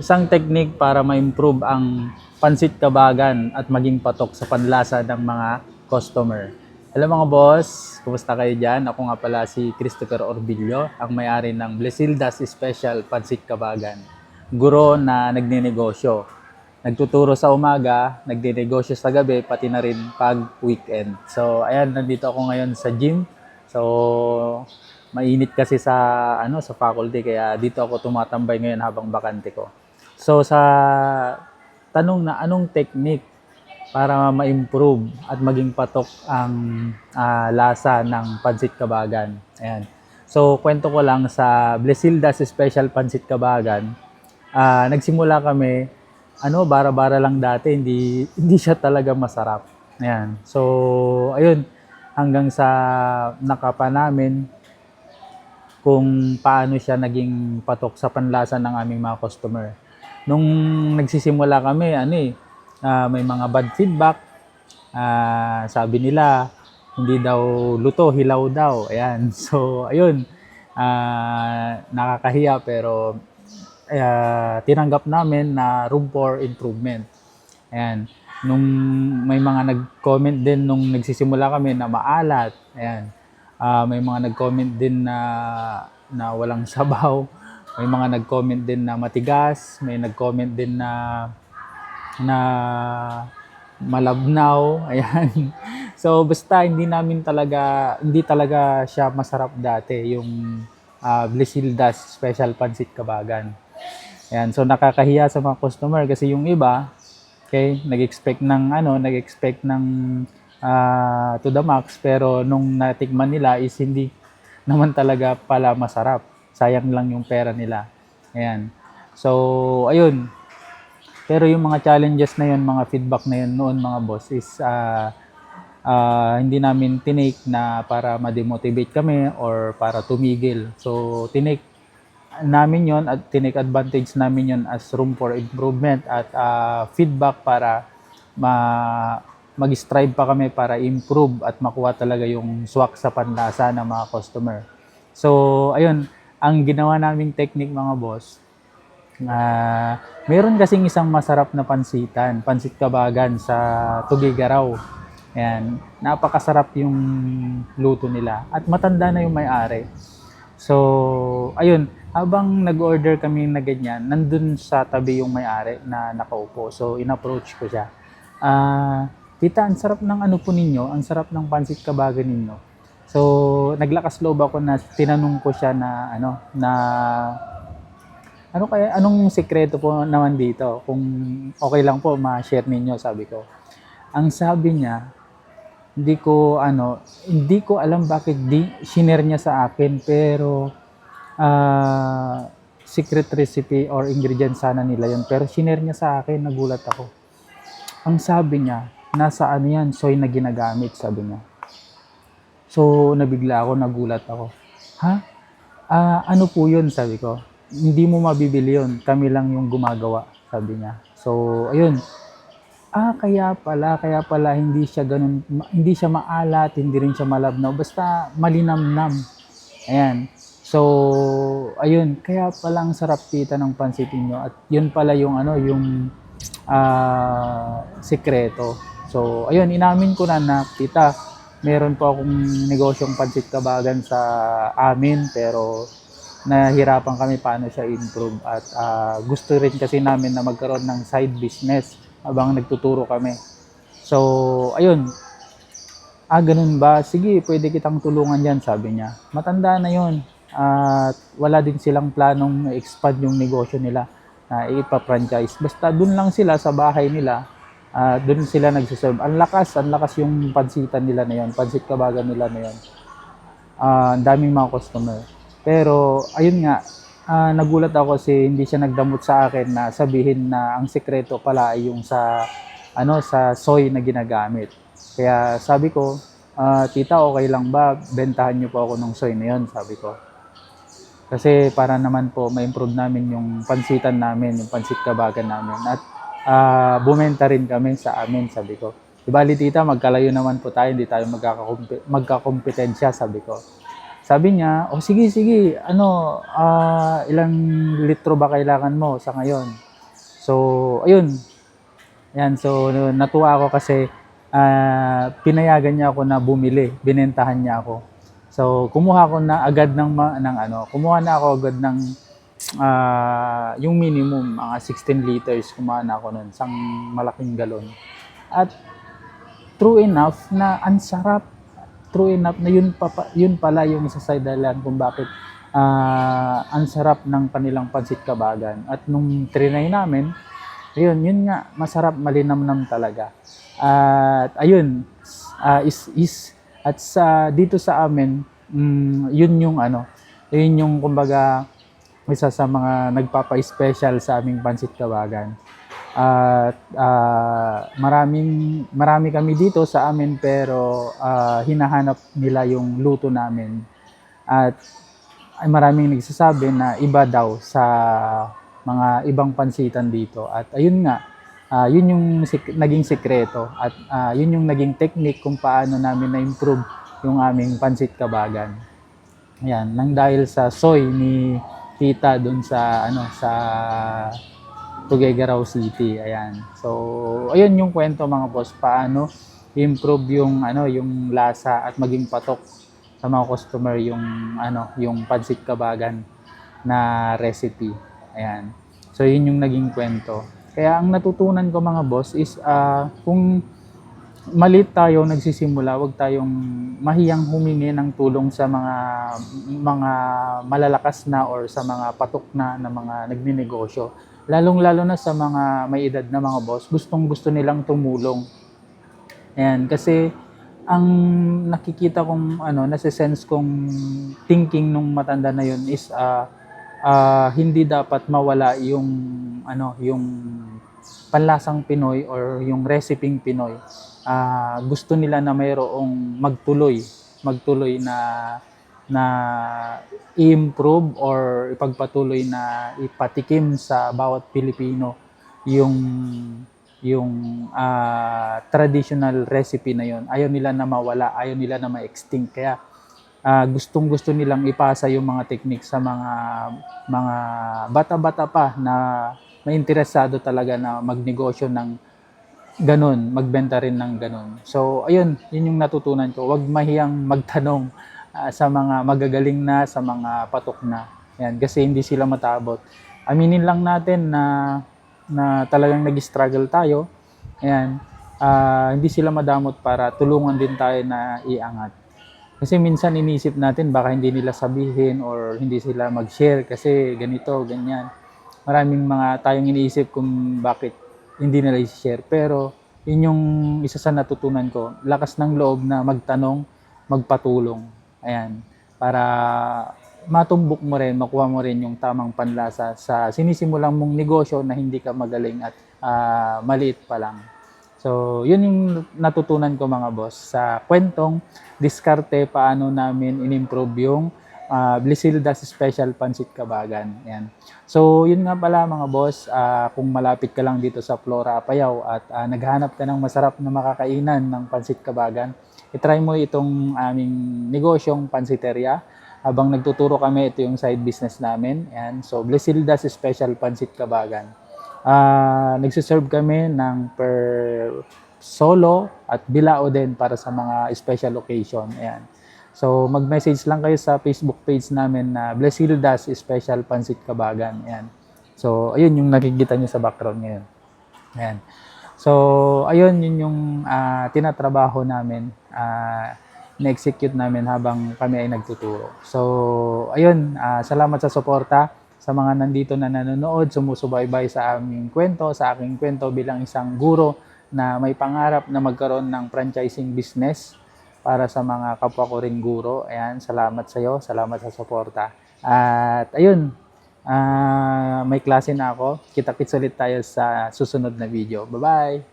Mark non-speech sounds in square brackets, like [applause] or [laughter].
isang technique para ma-improve ang pansit kabagan at maging patok sa panlasa ng mga customer. Hello mga boss, kumusta kayo dyan? Ako nga pala si Christopher Orbillo, ang may-ari ng Blesildas Special Pansit Kabagan. Guro na nagninegosyo. Nagtuturo sa umaga, nagninegosyo sa gabi, pati na rin pag weekend. So, ayan, nandito ako ngayon sa gym. So, mainit kasi sa ano sa faculty kaya dito ako tumatambay ngayon habang bakante ko. So sa tanong na anong technique para ma-improve at maging patok ang ah, lasa ng pansit kabagan. Ayan. So kwento ko lang sa Blesildas Special Pansit Kabagan. ah, nagsimula kami ano bara-bara lang dati hindi [laughs] hindi siya talaga masarap. Ayan. So ayun hanggang sa nakapa namin kung paano siya naging patok sa panlasa ng aming mga customer. Nung nagsisimula kami, ano eh, ah, may mga bad feedback. Ah, sabi nila, hindi daw luto, hilaw daw. Ayan. [laughs] So, ayun. Ah, nakakahiya pero ah, tinanggap namin na room for improvement. Ayan. Nung may mga nag-comment din nung nagsisimula kami na maalat. Ayan. Ah, may mga nag-comment din na na walang sabaw. May mga nag-comment din na matigas, may nag-comment din na na malabnaw. [laughs] Ayan. So basta hindi namin talaga hindi talaga siya masarap dati yung uh, Blesildas Special Pansit Kabagan. Ayan, so nakakahiya sa mga customer kasi yung iba, okay, nag-expect ng ano, nag-expect ng ah, to the max pero nung natikman nila is hindi naman talaga pala masarap. Sayang lang yung pera nila. Ayan. So, ayun. Pero yung mga challenges na yun, mga feedback na yun noon mga boss is ah, ah, hindi namin tinake na para ma-demotivate kami or para tumigil. So, tinake namin yon at tinake advantage namin yon as room for improvement at ah, feedback para ma mag-strive pa kami para improve at makuha talaga yung swak sa panlasa ng mga customer. So, ayun, ang ginawa naming technique mga boss, ah meron kasing isang masarap na pansitan, pansit kabagan sa Tugigaraw. Ayan, napakasarap yung luto nila at matanda na yung may-ari. So, ayun, habang nag-order kami na ganyan, nandun sa tabi yung may-ari na nakaupo. So, in-approach ko siya. Ah, tita, ang sarap ng ano po ninyo, ang sarap ng pansit kabagan ninyo. So, naglakas loob ako na tinanong ko siya na ano, na ano kaya, anong sikreto po naman dito? Kung okay lang po, ma-share ninyo, sabi ko. Ang sabi niya, hindi ko ano, hindi ko alam bakit di shinare niya sa akin pero ah, secret recipe or ingredient sana nila yun. Pero shinare niya sa akin, nagulat ako. Ang sabi niya, nasa ano yan, soy na ginagamit, sabi niya. So, nabigla ako, nagulat ako. Ha? Ah, ano po yun, sabi ko. Hindi mo mabibili yun. Kami lang yung gumagawa, sabi niya. So, ayun. Ah, kaya pala, kaya pala hindi siya ganun, hindi siya maalat, hindi rin siya malabnaw, basta malinamnam. Ayan. So, ayun, kaya pala ang sarap tita ng pansit niyo at yun pala yung ano, yung ah sekreto. So, ayun, inamin ko na na tita, meron po akong negosyong pansit kabagan sa amin pero nahirapan kami paano siya improve at ah, gusto rin kasi namin na magkaroon ng side business habang nagtuturo kami. So, ayun. Ah, ganun ba? Sige, pwede kitang tulungan yan, sabi niya. Matanda na yun. At wala din silang planong expand yung negosyo nila na ipa-franchise. Basta dun lang sila sa bahay nila. Ah dun sila nagsiserve. Ang lakas, ang lakas yung pansitan nila na yun. Pansit kabagan nila na yun. Ah, ang daming mga customer. Pero, ayun nga, ah, nagulat ako kasi hindi siya nagdamot sa akin na sabihin na ang sekreto pala ay yung sa ano sa soy na ginagamit. Kaya sabi ko, ah, tita okay lang ba bentahan niyo po ako ng soy na yun, sabi ko. Kasi para naman po ma-improve namin yung pansitan namin, yung pansit kabagan namin. At ah, bumenta rin kami sa amin, sabi ko. Ibali tita, magkalayo naman po tayo, hindi tayo magkakakompe- magkakompetensya, sabi ko. Sabi niya, oh sige, sige, ano, ah, ilang litro ba kailangan mo sa ngayon? So, ayun. Yan, so natuwa ako kasi ah, pinayagan niya ako na bumili, binentahan niya ako. So, kumuha ako na agad ng, ng ano, kumuha na ako agad ng ah, yung minimum, mga 16 liters, kumuha na ako nun, isang malaking galon. At true enough na ang sarap. True enough na yun, pa, yun pala yung isa sa dahilan kung bakit ah, ang sarap ng kanilang pansit kabagan. At nung trinay namin, ayun, yun nga, masarap, malinamnam talaga. At ayun, ah, is, is, at sa, dito sa amin, mm, yun yung ano, yun yung kumbaga, isa sa mga nagpapa-special sa aming pansit kabagan. At ah, maraming marami kami dito sa amin pero ah, hinahanap nila yung luto namin. At ay maraming nagsasabi na iba daw sa mga ibang pansitan dito. At ayun nga, ah, yun yung sik- naging sekreto at ah, yun yung naging technique kung paano namin na-improve yung aming pansit kabagan. Ayan, nang dahil sa soy ni tita doon sa ano sa Tuguegarao City. Ayan. So, ayun yung kwento mga boss, paano improve yung ano, yung lasa at maging patok sa mga customer yung ano, yung pansit kabagan na recipe. Ayan. So, yun yung naging kwento. Kaya ang natutunan ko mga boss is ah, kung malit tayo nagsisimula, wag tayong mahiyang humingi ng tulong sa mga mga malalakas na or sa mga patok na na mga nagninegosyo. Lalong-lalo na sa mga may edad na mga boss, gustong-gusto nilang tumulong. Ayan, kasi ang nakikita kong ano, nasa-sense kong thinking nung matanda na yun is ah, ah, hindi dapat mawala yung ano, yung panlasang Pinoy or yung reseping Pinoy. Ah, gusto nila na mayroong magtuloy, magtuloy na na i-improve or ipagpatuloy na ipatikim sa bawat Pilipino yung yung ah, traditional recipe na yon. Ayaw nila na mawala, ayaw nila na ma-extinct. Kaya ah, gustong-gusto nilang ipasa yung mga technique sa mga mga bata-bata pa na may interesado talaga na magnegosyo ng ganun, magbenta rin ng ganun. So, ayun, yun yung natutunan ko. Huwag mahiyang magtanong ah, sa mga magagaling na, sa mga patok na. Yan, kasi hindi sila matabot. Aminin lang natin na na talagang nag-struggle tayo. Ayan, ah, hindi sila madamot para tulungan din tayo na iangat. Kasi minsan iniisip natin baka hindi nila sabihin or hindi sila mag-share kasi ganito, ganyan. Maraming mga tayong iniisip kung bakit hindi nila i-share. Pero yun yung isa sa natutunan ko. Lakas ng loob na magtanong, magpatulong. Ayan. Para matumbok mo rin, makuha mo rin yung tamang panlasa sa sinisimulang mong negosyo na hindi ka magaling at ah, maliit pa lang. So, yun yung natutunan ko mga boss sa kwentong diskarte paano namin in-improve yung uh, Blisildas Special Pansit Kabagan. Yan. So, yun nga pala mga boss, ah, kung malapit ka lang dito sa Flora Apayao at ah, naghanap ka ng masarap na makakainan ng Pansit Kabagan, itry mo itong aming negosyong pansiteria. Habang nagtuturo kami, ito yung side business namin. Yan. So, Blisildas Special Pansit Kabagan. Ah, nagsiserve kami ng per solo at bilao din para sa mga special occasion. Ayan. So, mag-message lang kayo sa Facebook page namin na Blesildas Special Pansit Kabagan. Ayan. So, ayun yung nakikita nyo sa background ngayon. Ayan. So, ayun yun yung ah, tinatrabaho namin. ah, na-execute namin habang kami ay nagtuturo. So, ayun, ah, salamat sa suporta sa mga nandito na nanonood, sumusubaybay sa aming kwento, sa aking kwento bilang isang guro na may pangarap na magkaroon ng franchising business para sa mga kapwa ko rin guro. Ayan, salamat sa iyo, salamat sa suporta. At ayun, ah, may klase na ako. Kita-kits ulit tayo sa susunod na video. Bye-bye!